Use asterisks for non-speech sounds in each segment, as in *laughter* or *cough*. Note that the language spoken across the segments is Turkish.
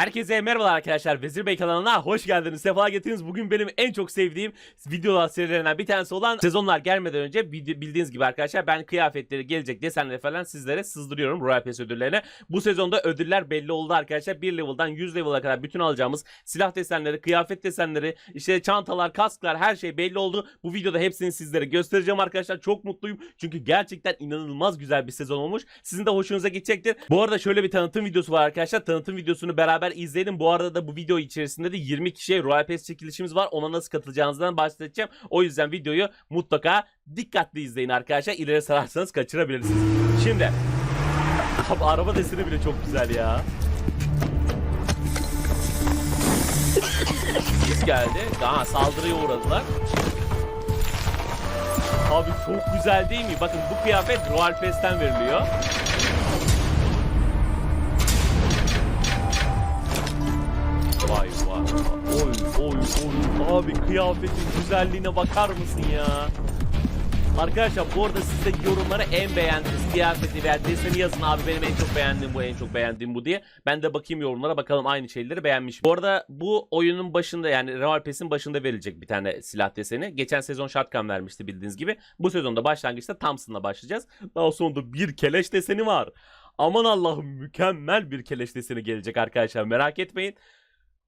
Herkese merhabalar arkadaşlar. Vezir Bey kanalına hoş geldiniz. Sefa getirdiniz. Bugün benim en çok sevdiğim videolar serilerinden bir tanesi olan sezonlar gelmeden önce bildiğiniz gibi arkadaşlar ben kıyafetleri gelecek desenleri falan sizlere sızdırıyorum Royal Pass ödüllerine. Bu sezonda ödüller belli oldu arkadaşlar. 1 level'dan 100 level'a kadar bütün alacağımız silah desenleri, kıyafet desenleri, işte çantalar, kasklar her şey belli oldu. Bu videoda hepsini sizlere göstereceğim arkadaşlar. Çok mutluyum. Çünkü gerçekten inanılmaz güzel bir sezon olmuş. Sizin de hoşunuza gidecektir. Bu arada şöyle bir tanıtım videosu var arkadaşlar. Tanıtım videosunu beraber izleyelim. Bu arada da bu video içerisinde de 20 kişiye Royal Pass çekilişimiz var. Ona nasıl katılacağınızdan bahsedeceğim. O yüzden videoyu mutlaka dikkatli izleyin arkadaşlar. İleri sararsanız kaçırabilirsiniz. Şimdi Abi araba deseni bile çok güzel ya. Biz geldi. Aha saldırıya uğradılar. Abi çok güzel değil mi? Bakın bu kıyafet Royal Pass'ten veriliyor. Oy oy oy. Abi kıyafetin güzelliğine bakar mısın ya? Arkadaşlar bu arada siz de yorumlara en beğendiğiniz kıyafeti veya deseni yazın abi benim en çok beğendiğim bu en çok beğendiğim bu diye. Ben de bakayım yorumlara bakalım aynı şeyleri beğenmiş. Bu arada bu oyunun başında yani Royal Pass'in başında verilecek bir tane silah deseni. Geçen sezon Shotgun vermişti bildiğiniz gibi. Bu sezonda başlangıçta Thompson'la başlayacağız. Daha sonra da bir keleş deseni var. Aman Allah'ım mükemmel bir keleş deseni gelecek arkadaşlar merak etmeyin.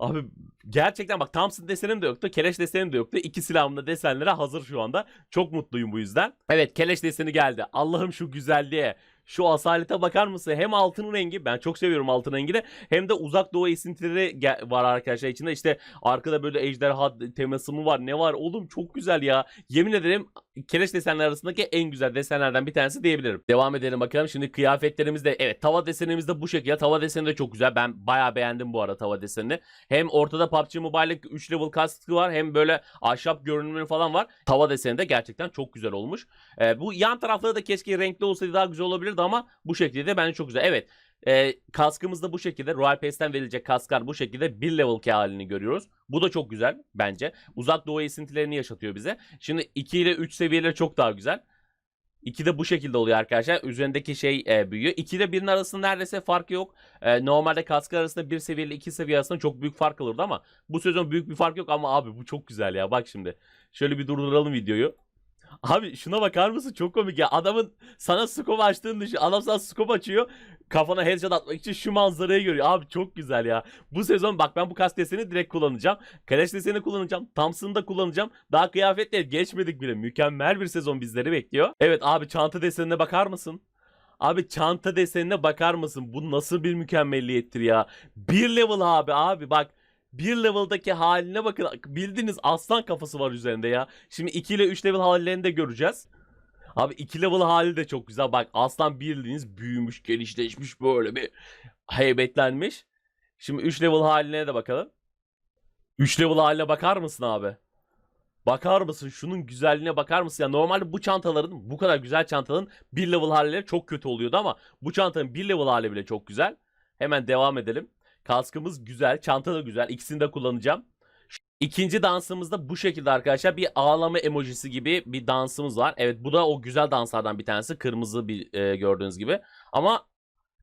Abi gerçekten bak Thompson desenim de yoktu. Keleş desenim de yoktu. İki silahım da desenlere hazır şu anda. Çok mutluyum bu yüzden. Evet keleş deseni geldi. Allah'ım şu güzelliğe. Şu asalete bakar mısın? Hem altın rengi ben çok seviyorum altın rengini hem de uzak doğu esintileri var arkadaşlar içinde. İşte arkada böyle ejderha teması mı var ne var? Oğlum çok güzel ya. Yemin ederim keleş desenler arasındaki en güzel desenlerden bir tanesi diyebilirim. Devam edelim bakalım. Şimdi kıyafetlerimiz de evet tava desenimiz de bu şekilde. Tava deseni de çok güzel. Ben bayağı beğendim bu arada tava desenini. Hem ortada PUBG Mobile'lik 3 level kaskı var hem böyle ahşap görünümü falan var. Tava deseni de gerçekten çok güzel olmuş. Ee, bu yan tarafları da keşke renkli olsaydı daha güzel olabilirdi ama bu şekilde bence çok güzel. Evet e, kaskımız da bu şekilde. Royal Pass'ten verilecek kasklar bu şekilde bir level ki halini görüyoruz. Bu da çok güzel bence. Uzak doğu esintilerini yaşatıyor bize. Şimdi 2 ile 3 seviyeleri çok daha güzel. 2 de bu şekilde oluyor arkadaşlar. Üzerindeki şey e, büyüyor. 2 ile 1'in arasında neredeyse fark yok. E, normalde kasklar arasında 1 seviye ile 2 seviye arasında çok büyük fark olurdu ama bu sezon büyük bir fark yok ama abi bu çok güzel ya. Bak şimdi. Şöyle bir durduralım videoyu. Abi şuna bakar mısın? Çok komik ya. Adamın sana scope açtığını düşün. Adam sana scope açıyor. Kafana headshot atmak için şu manzarayı görüyor. Abi çok güzel ya. Bu sezon bak ben bu kask deseni direkt kullanacağım. Keleş deseni kullanacağım. Thompson'ı da kullanacağım. Daha kıyafetleri geçmedik bile. Mükemmel bir sezon bizleri bekliyor. Evet abi çanta desenine bakar mısın? Abi çanta desenine bakar mısın? Bu nasıl bir mükemmelliyettir ya. Bir level abi abi bak. Bir level'daki haline bakın. Bildiğiniz aslan kafası var üzerinde ya. Şimdi 2 ile 3 level hallerini de göreceğiz. Abi 2 level hali de çok güzel. Bak aslan bildiğiniz büyümüş, genişleşmiş böyle bir heybetlenmiş. Şimdi 3 level haline de bakalım. 3 level haline bakar mısın abi? Bakar mısın? Şunun güzelliğine bakar mısın? Ya normalde bu çantaların, bu kadar güzel çantanın 1 level halleri çok kötü oluyordu ama bu çantanın 1 level hali bile çok güzel. Hemen devam edelim. Kaskımız güzel, çanta da güzel. İkisini de kullanacağım. İkinci dansımız da bu şekilde arkadaşlar. Bir ağlama emojisi gibi bir dansımız var. Evet bu da o güzel danslardan bir tanesi. Kırmızı bir e, gördüğünüz gibi. Ama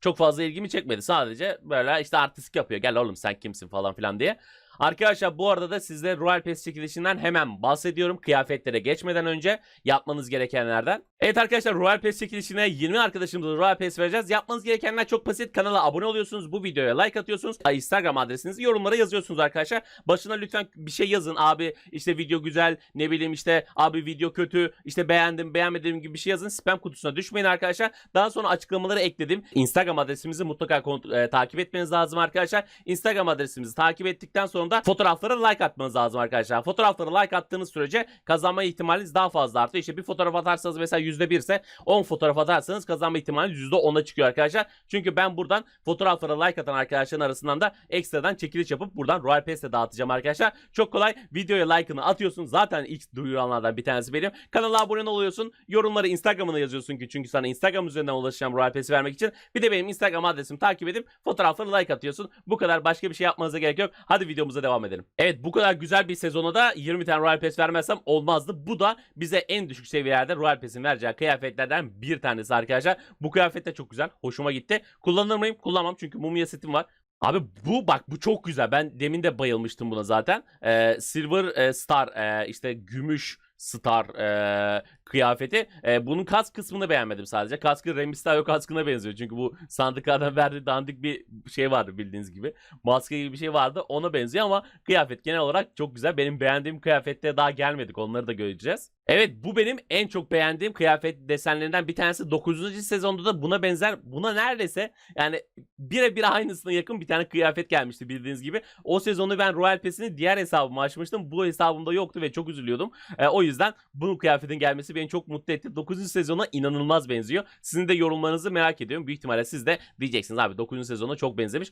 çok fazla ilgimi çekmedi. Sadece böyle işte artistik yapıyor. Gel oğlum sen kimsin falan filan diye. Arkadaşlar bu arada da sizde Royal Pass çekilişinden hemen bahsediyorum. Kıyafetlere geçmeden önce yapmanız gerekenlerden. Evet arkadaşlar Royal Pass çekilişine 20 arkadaşımıza Royal Pass vereceğiz. Yapmanız gerekenler çok basit. Kanala abone oluyorsunuz. Bu videoya like atıyorsunuz. Instagram adresinizi yorumlara yazıyorsunuz arkadaşlar. Başına lütfen bir şey yazın. Abi işte video güzel. Ne bileyim işte abi video kötü. işte beğendim beğenmedim gibi bir şey yazın. Spam kutusuna düşmeyin arkadaşlar. Daha sonra açıklamaları ekledim. Instagram adresimizi mutlaka e, takip etmeniz lazım arkadaşlar. Instagram adresimizi takip ettikten sonra da fotoğraflara like atmanız lazım arkadaşlar. Fotoğraflara like attığınız sürece kazanma ihtimaliniz daha fazla artıyor. İşte bir fotoğraf atarsanız mesela %1 ise 10 fotoğraf atarsanız kazanma ihtimaliniz %10'a çıkıyor arkadaşlar. Çünkü ben buradan fotoğraflara like atan arkadaşların arasından da ekstradan çekiliş yapıp buradan Royal Pass'e dağıtacağım arkadaşlar. Çok kolay. Videoya like'ını atıyorsun. Zaten ilk duyuranlardan bir tanesi benim. Kanala abone oluyorsun. Yorumları Instagram'ına yazıyorsun ki çünkü sana Instagram üzerinden ulaşacağım Royal Pass'i vermek için. Bir de benim Instagram adresimi takip edip fotoğrafları like atıyorsun. Bu kadar başka bir şey yapmanıza gerek yok. Hadi videomuza devam edelim. Evet bu kadar güzel bir sezona da 20 tane Royal Pass vermezsem olmazdı. Bu da bize en düşük seviyelerde Royal Pass'in vereceği kıyafetlerden bir tanesi arkadaşlar. Bu kıyafet de çok güzel. Hoşuma gitti. Kullanır mıyım? Kullanmam çünkü mumya setim var. Abi bu bak bu çok güzel. Ben demin de bayılmıştım buna zaten. Ee, Silver e, Star e, işte gümüş Star e, kıyafeti. E, bunun kask kısmını beğenmedim sadece. Kaskı Rey Mysterio kaskına benziyor. Çünkü bu sandıklardan *laughs* verdiği dandik bir şey vardı bildiğiniz gibi. Maske gibi bir şey vardı. Ona benziyor ama kıyafet genel olarak çok güzel. Benim beğendiğim kıyafette daha gelmedik. Onları da göreceğiz. Evet bu benim en çok beğendiğim kıyafet desenlerinden bir tanesi. 9. sezonda da buna benzer buna neredeyse yani birebir aynısına yakın bir tane kıyafet gelmişti bildiğiniz gibi. O sezonu ben Royal Pass'ini diğer hesabıma açmıştım. Bu hesabımda yoktu ve çok üzülüyordum. E, o yüzden bunun kıyafetin gelmesi beni çok mutlu etti. 9. sezona inanılmaz benziyor. Sizin de yorumlarınızı merak ediyorum. Büyük ihtimalle siz de diyeceksiniz abi 9. sezona çok benzemiş.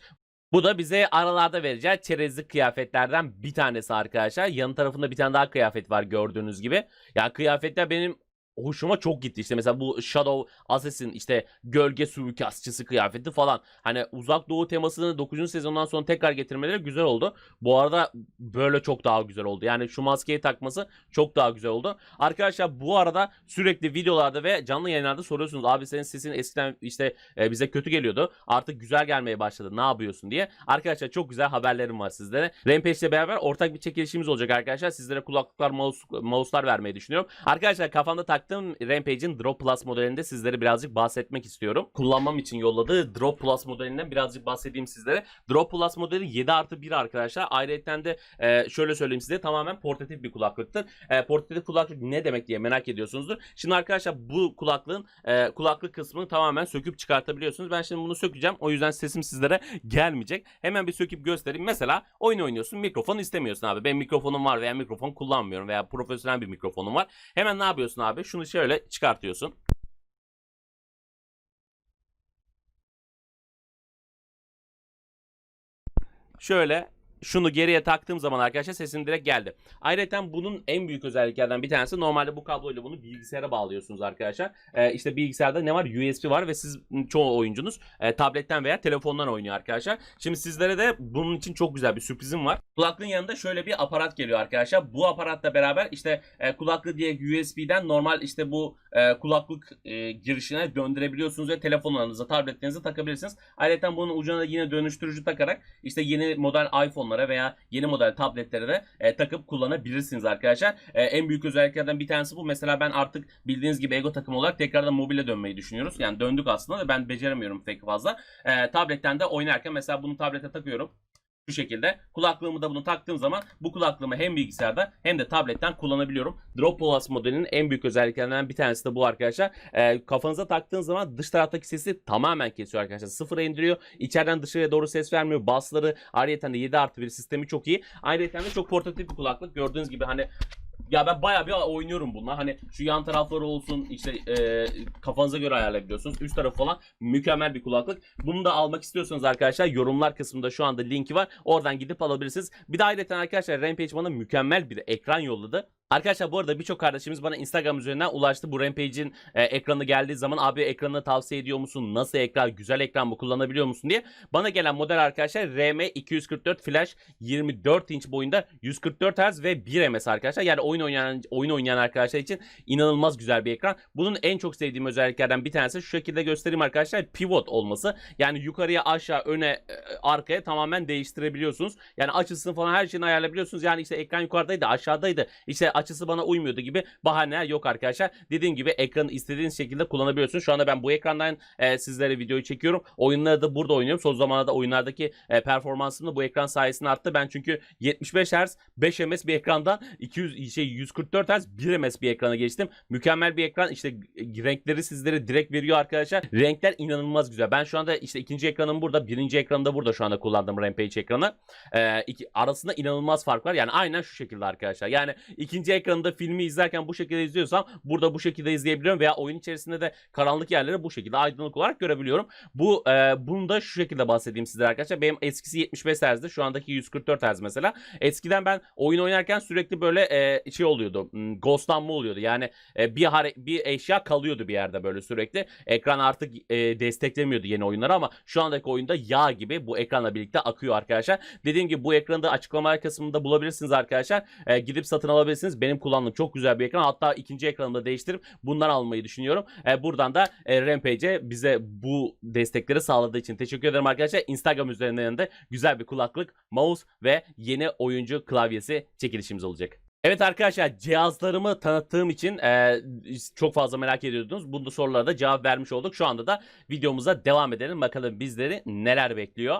Bu da bize aralarda vereceği çerezlik kıyafetlerden bir tanesi arkadaşlar. Yan tarafında bir tane daha kıyafet var gördüğünüz gibi. Ya kıyafetler benim hoşuma çok gitti. İşte mesela bu Shadow Assassin işte gölge suikastçısı kıyafeti falan. Hani uzak doğu temasını 9. sezondan sonra tekrar getirmeleri güzel oldu. Bu arada böyle çok daha güzel oldu. Yani şu maskeyi takması çok daha güzel oldu. Arkadaşlar bu arada sürekli videolarda ve canlı yayınlarda soruyorsunuz. Abi senin sesin eskiden işte e, bize kötü geliyordu. Artık güzel gelmeye başladı. Ne yapıyorsun diye. Arkadaşlar çok güzel haberlerim var sizlere. Rampage ile beraber ortak bir çekilişimiz olacak arkadaşlar. Sizlere kulaklıklar, mouse, mouse'lar vermeyi düşünüyorum. Arkadaşlar kafamda taktığım Rampage'in Drop Plus modelinde sizlere birazcık bahsetmek istiyorum. Kullanmam için yolladığı Drop Plus modelinden birazcık bahsedeyim sizlere. Drop Plus modeli 7 artı 1 arkadaşlar. Ayrıca de e, şöyle söyleyeyim size tamamen portatif bir kulaklıktır. E, portatif kulaklık ne demek diye merak ediyorsunuzdur. Şimdi arkadaşlar bu kulaklığın e, kulaklık kısmını tamamen söküp çıkartabiliyorsunuz. Ben şimdi bunu sökeceğim. O yüzden sesim sizlere gelmeyecek. Hemen bir söküp göstereyim. Mesela oyun oynuyorsun mikrofon istemiyorsun abi. Benim mikrofonum var veya mikrofon kullanmıyorum veya profesyonel bir mikrofonum var. Hemen ne yapıyorsun abi? Şunu şöyle çıkartıyorsun. Şöyle şunu geriye taktığım zaman arkadaşlar sesim direkt geldi. Ayrıca bunun en büyük özelliklerden bir tanesi normalde bu kabloyla bunu bilgisayara bağlıyorsunuz arkadaşlar. Ee, işte bilgisayarda ne var? USB var ve siz çoğu oyuncunuz e, tabletten veya telefondan oynuyor arkadaşlar. Şimdi sizlere de bunun için çok güzel bir sürprizim var. Kulaklığın yanında şöyle bir aparat geliyor arkadaşlar. Bu aparatla beraber işte e, kulaklığı diye USB'den normal işte bu e, kulaklık e, girişine döndürebiliyorsunuz ve telefonlarınıza, tabletlerinize takabilirsiniz. Ayrıca bunun ucuna da yine dönüştürücü takarak işte yeni model iPhone'lara veya yeni model tabletlere de e, takıp kullanabilirsiniz arkadaşlar. E, en büyük özelliklerden bir tanesi bu. Mesela ben artık bildiğiniz gibi Ego takım olarak tekrardan mobile dönmeyi düşünüyoruz. Yani döndük aslında da ben beceremiyorum pek fazla. E, tabletten de oynarken mesela bunu tablete takıyorum şu şekilde. Kulaklığımı da bunu taktığım zaman bu kulaklığımı hem bilgisayarda hem de tabletten kullanabiliyorum. Drop Plus modelinin en büyük özelliklerinden bir tanesi de bu arkadaşlar. Ee, kafanıza taktığınız zaman dış taraftaki sesi tamamen kesiyor arkadaşlar. Sıfıra indiriyor. İçeriden dışarıya doğru ses vermiyor. Basları ayrıca de 7 artı 1 sistemi çok iyi. Ayrıca de çok portatif bir kulaklık. Gördüğünüz gibi hani ya ben bayağı bir oynuyorum bununla. Hani şu yan tarafları olsun işte e, kafanıza göre ayarlayabiliyorsunuz. Üst tarafı falan mükemmel bir kulaklık. Bunu da almak istiyorsanız arkadaşlar yorumlar kısmında şu anda linki var. Oradan gidip alabilirsiniz. Bir de ayrıca arkadaşlar Rampage bana mükemmel bir ekran yolladı. Arkadaşlar bu arada birçok kardeşimiz bana Instagram üzerinden ulaştı. Bu Rampage'in e, ekranı geldiği zaman abi ekranını tavsiye ediyor musun? Nasıl ekran? Güzel ekran mı? Kullanabiliyor musun diye. Bana gelen model arkadaşlar RM244 Flash 24 inç boyunda 144 Hz ve 1 ms arkadaşlar. Yani oyun oynayan oyun oynayan arkadaşlar için inanılmaz güzel bir ekran. Bunun en çok sevdiğim özelliklerden bir tanesi şu şekilde göstereyim arkadaşlar. Pivot olması. Yani yukarıya aşağı öne e, arkaya tamamen değiştirebiliyorsunuz. Yani açısını falan her şeyini ayarlayabiliyorsunuz. Yani işte ekran yukarıdaydı aşağıdaydı. İşte açısı bana uymuyordu gibi bahaneler yok arkadaşlar. Dediğim gibi ekranı istediğiniz şekilde kullanabiliyorsunuz. Şu anda ben bu ekrandan e, sizlere videoyu çekiyorum. Oyunları da burada oynuyorum. Son zamanlarda oyunlardaki e, performansım da bu ekran sayesinde arttı. Ben çünkü 75 Hz 5 ms bir ekrandan 200 şey 144 Hz 1 ms bir ekrana geçtim. Mükemmel bir ekran. İşte renkleri sizlere direkt veriyor arkadaşlar. Renkler inanılmaz güzel. Ben şu anda işte ikinci ekranım burada. Birinci ekranım da burada şu anda kullandığım Rampage ekranı. E, iki, arasında inanılmaz fark var. Yani aynen şu şekilde arkadaşlar. Yani ikinci ekranında filmi izlerken bu şekilde izliyorsam burada bu şekilde izleyebiliyorum veya oyun içerisinde de karanlık yerleri bu şekilde aydınlık olarak görebiliyorum. Bu e, bunu da şu şekilde bahsedeyim sizlere arkadaşlar. Benim eskisi 75 Hz'di. Şu andaki 144 Hz mesela. Eskiden ben oyun oynarken sürekli böyle e, şey oluyordu. Hmm, Ghostlanma oluyordu. Yani e, bir hare- bir eşya kalıyordu bir yerde böyle sürekli. Ekran artık e, desteklemiyordu yeni oyunları ama şu andaki oyunda yağ gibi bu ekranla birlikte akıyor arkadaşlar. Dediğim gibi bu ekranı da açıklamalar kısmında bulabilirsiniz arkadaşlar. E, gidip satın alabilirsiniz. Benim kullandığım çok güzel bir ekran. Hatta ikinci ekranımı da değiştirip bundan almayı düşünüyorum. E, buradan da e, Rampage'e bize bu destekleri sağladığı için teşekkür ederim arkadaşlar. Instagram üzerinden de güzel bir kulaklık, mouse ve yeni oyuncu klavyesi çekilişimiz olacak. Evet arkadaşlar cihazlarımı tanıttığım için e, çok fazla merak ediyordunuz. Bunda sorulara da cevap vermiş olduk. Şu anda da videomuza devam edelim. Bakalım bizleri neler bekliyor.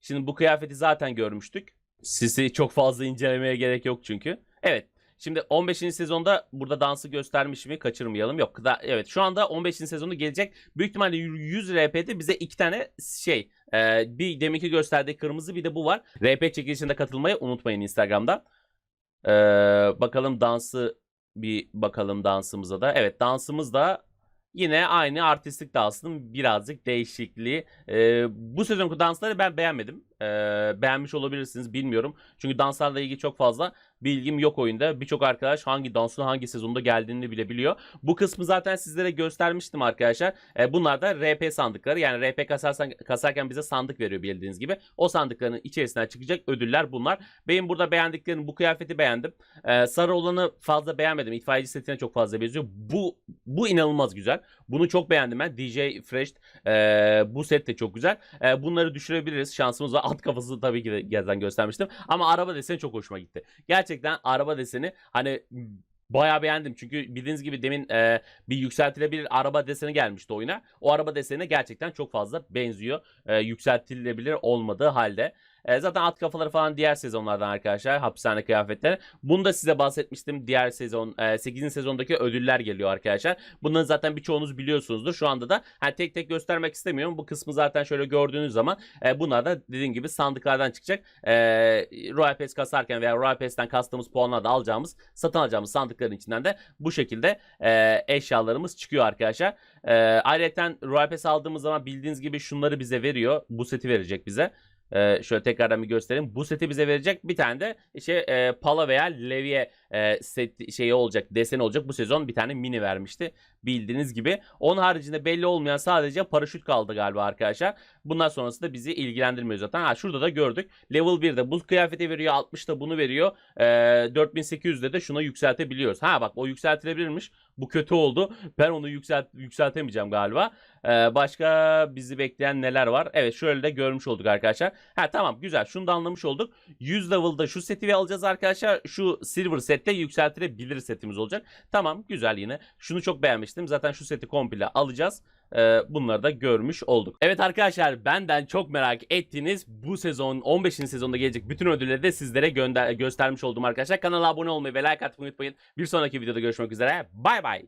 Şimdi bu kıyafeti zaten görmüştük. Sizi çok fazla incelemeye gerek yok çünkü. Evet. Şimdi 15. sezonda burada dansı göstermiş mi kaçırmayalım. Yok da evet şu anda 15. sezonu gelecek. Büyük ihtimalle 100 RP'de bize iki tane şey e, bir deminki gösterdiği kırmızı bir de bu var. RP çekilişinde katılmayı unutmayın Instagram'da. Ee, bakalım dansı bir bakalım dansımıza da. Evet dansımız da yine aynı artistik dansının birazcık değişikliği. Ee, bu sezonki dansları ben beğenmedim. Ee, beğenmiş olabilirsiniz bilmiyorum. Çünkü danslarla ilgili çok fazla bilgim yok oyunda. Birçok arkadaş hangi dansın hangi sezonda geldiğini bile biliyor. Bu kısmı zaten sizlere göstermiştim arkadaşlar. Ee, bunlar da RP sandıkları. Yani RP kasarsan, kasarken bize sandık veriyor bildiğiniz gibi. O sandıkların içerisinden çıkacak ödüller bunlar. Benim burada beğendiklerim bu kıyafeti beğendim. Ee, sarı olanı fazla beğenmedim. İtfaiyeci setine çok fazla benziyor. Bu bu inanılmaz güzel. Bunu çok beğendim ben. DJ Fresh ee, bu set de çok güzel. Ee, bunları düşürebiliriz. Şansımız var. *laughs* Alt kafası tabii ki de gezden göstermiştim. Ama araba deseni çok hoşuma gitti. Gerçekten araba deseni hani bayağı beğendim. Çünkü bildiğiniz gibi demin e, bir yükseltilebilir araba deseni gelmişti oyuna. O araba desenine gerçekten çok fazla benziyor. E, yükseltilebilir olmadığı halde. E, zaten at kafaları falan diğer sezonlardan arkadaşlar. Hapishane kıyafetleri. Bunu da size bahsetmiştim. Diğer sezon e, 8. sezondaki ödüller geliyor arkadaşlar. Bunların zaten birçoğunuz biliyorsunuzdur. Şu anda da hani tek tek göstermek istemiyorum. Bu kısmı zaten şöyle gördüğünüz zaman e, bunlar da dediğim gibi sandıklardan çıkacak. E, Royal Pass kasarken veya Royal Pass'ten kastığımız puanla da alacağımız, satın alacağımız sandıkların içinden de bu şekilde e, eşyalarımız çıkıyor arkadaşlar. E, ayrıca Royal Pass aldığımız zaman bildiğiniz gibi şunları bize veriyor. Bu seti verecek bize. Ee, şöyle tekrardan bir göstereyim. Bu seti bize verecek. Bir tane de şey e, Pala veya Levi'ye e, set şeyi olacak, deseni olacak. Bu sezon bir tane mini vermişti. Bildiğiniz gibi. Onun haricinde belli olmayan sadece paraşüt kaldı galiba arkadaşlar. Bundan sonrası da bizi ilgilendirmiyor zaten. Ha şurada da gördük. Level 1'de bu kıyafeti veriyor. 60'da bunu veriyor. Ee, 4800'de de şuna yükseltebiliyoruz. Ha bak o yükseltilebilirmiş. Bu kötü oldu. Ben onu yükselt yükseltemeyeceğim galiba. Ee, başka bizi bekleyen neler var? Evet şöyle de görmüş olduk arkadaşlar. Ha tamam güzel. Şunu da anlamış olduk. 100 level'da şu seti alacağız arkadaşlar. Şu silver sette yükseltilebilir setimiz olacak. Tamam güzel yine. Şunu çok beğenmiştim. Zaten şu seti komple alacağız. Ee, bunları da görmüş olduk. Evet arkadaşlar benden çok merak ettiğiniz bu sezon 15. sezonda gelecek bütün ödülleri de sizlere gönder göstermiş oldum arkadaşlar. Kanala abone olmayı ve like atmayı unutmayın. Bir sonraki videoda görüşmek üzere. Bay bay.